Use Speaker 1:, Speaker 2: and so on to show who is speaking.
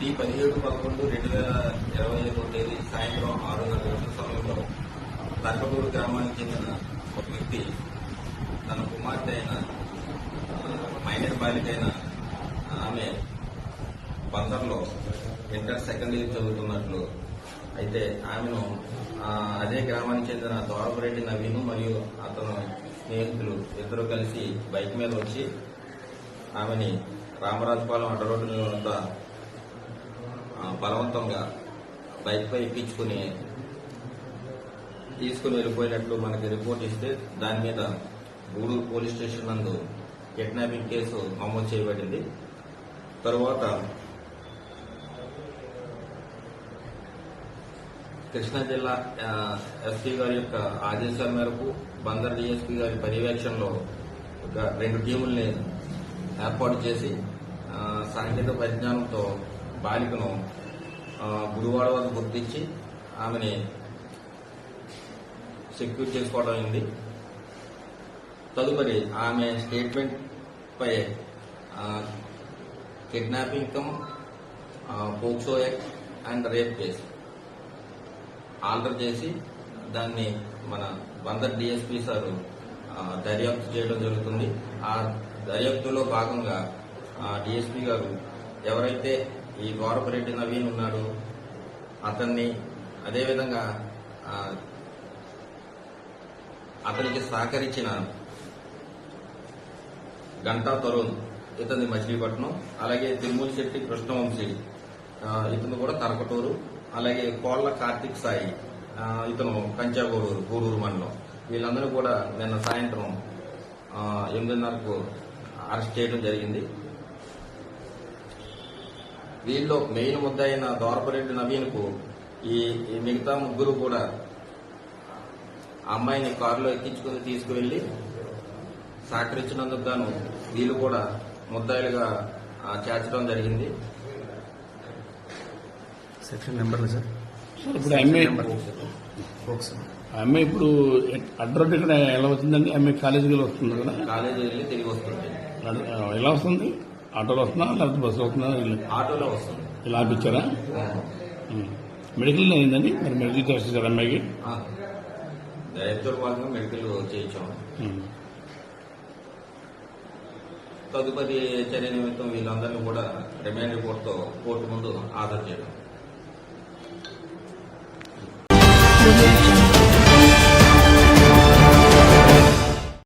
Speaker 1: ఈ పదిహేడు పదకొండు రెండు వేల ఇరవై ఐదో తేదీ సాయంత్రం ఆరు గంటల సమయంలో తర్కపూరు గ్రామానికి చెందిన ఒక వ్యక్తి తన కుమార్తె అయిన మైనర్ బాలిక అయిన ఆమె బందర్లో ఇంటర్ సెకండ్ ఇయర్ చదువుతున్నట్లు అయితే ఆమెను ఆ, అదే గ్రామానికి చెందిన దోరపరెడ్డి నవీన్ మరియు అతను స్నేహితులు ఇద్దరు కలిసి బైక్ మీద వచ్చి ఆమెని రామరాజపాలెం అడ్డ రోడ్డు వద్ద బలవంతంగా బైక్పై ఎక్కించుకుని తీసుకుని వెళ్ళిపోయినట్లు మనకి రిపోర్ట్ ఇస్తే దాని మీద గూడూరు పోలీస్ స్టేషన్ నందు కిడ్నాపింగ్ కేసు నమోదు చేయబడింది. తరువాత కృష్ణా జిల్లా ఎస్పీ గారి యొక్క ఆదేశాల మేరకు బందర్ డిఎస్పీ గారి పర్యవేక్షణలో ఒక రెండు టీముల్ని ఏర్పాటు చేసి సాంకేతిక పరిజ్ఞానంతో బాలికను ఆ, గుడివాడ వద్ద గుర్తించి ఆమెని సెక్యూర్ చేసుకోవడం అయింది. తదుపరి ఆమె statement pi kidnapping cum POCSO act and rape case. Alter చేసి దాన్ని మన బందర్ డిఎస్పీ సార్ దర్యాప్తు చేయడం జరుగుతుంది. ఆ దర్యాప్తులో భాగంగా డిఎస్పీ గారు ఎవరైతే ఈ ద్వారపరెడ్డి నవీన్ ఉన్నాడో అతన్ని అదేవిధంగా అతనికి సహకరించిన గంటా తరుణ్ ఇతని మచిలీపట్నం అలాగే తిరుమల శెట్టి కృష్ణవంశీ ఇతను కూడా తరకటూరు అలాగే కోళ్ళ కార్తిక్ సాయి ఇతను కంచాగూడూరు గూడూరు మండలం. వీళ్ళందరూ కూడా నిన్న సాయంత్రం ఎనిమిదిన్నరకు అరెస్ట్ చేయడం జరిగింది. వీళ్ళు మెయిన్ ముద్ద అయిన దోరపరెడ్డి నవీన్కు ఈ మిగతా ముగ్గురు కూడా అమ్మాయిని కారులో ఎక్కించుకుని తీసుకువెళ్ళి సహకరించినందుకు గాను వీళ్ళు కూడా ముద్దాయిలుగా చేర్చడం జరిగింది.
Speaker 2: సెక్షన్ నెంబర్లు సార్
Speaker 3: సార్ ఇప్పుడు ఎంఏ ఎంఏ ఇప్పుడు అడ్రోడ్ ఇక్కడ ఎలా వచ్చిందండి? ఎంఏ కాలేజీలో వస్తుంది కదా?
Speaker 1: కాలేజీ వెళ్ళి తిరిగి వస్తుంది.
Speaker 3: ఎలా వస్తుంది? ఆటోలో వస్తుందా? లేకపోతే బస్సులో వస్తుందా? ఇలా-
Speaker 1: ఆటోలో వస్తుంది.
Speaker 3: ఇలా ఆపించారా. మెడికల్ అయిందండి? మరి మెడికల్ టెస్ట్ చేశారు అమ్మాయికి
Speaker 1: భాగంగా మెడికల్ చేయించాము. తదుపరి చర్య నిమిత్తం వీళ్ళందరినీ కూడా రిమాండ్ రిపోర్ట్తో కోర్టు ముందు హాజరు చేయడం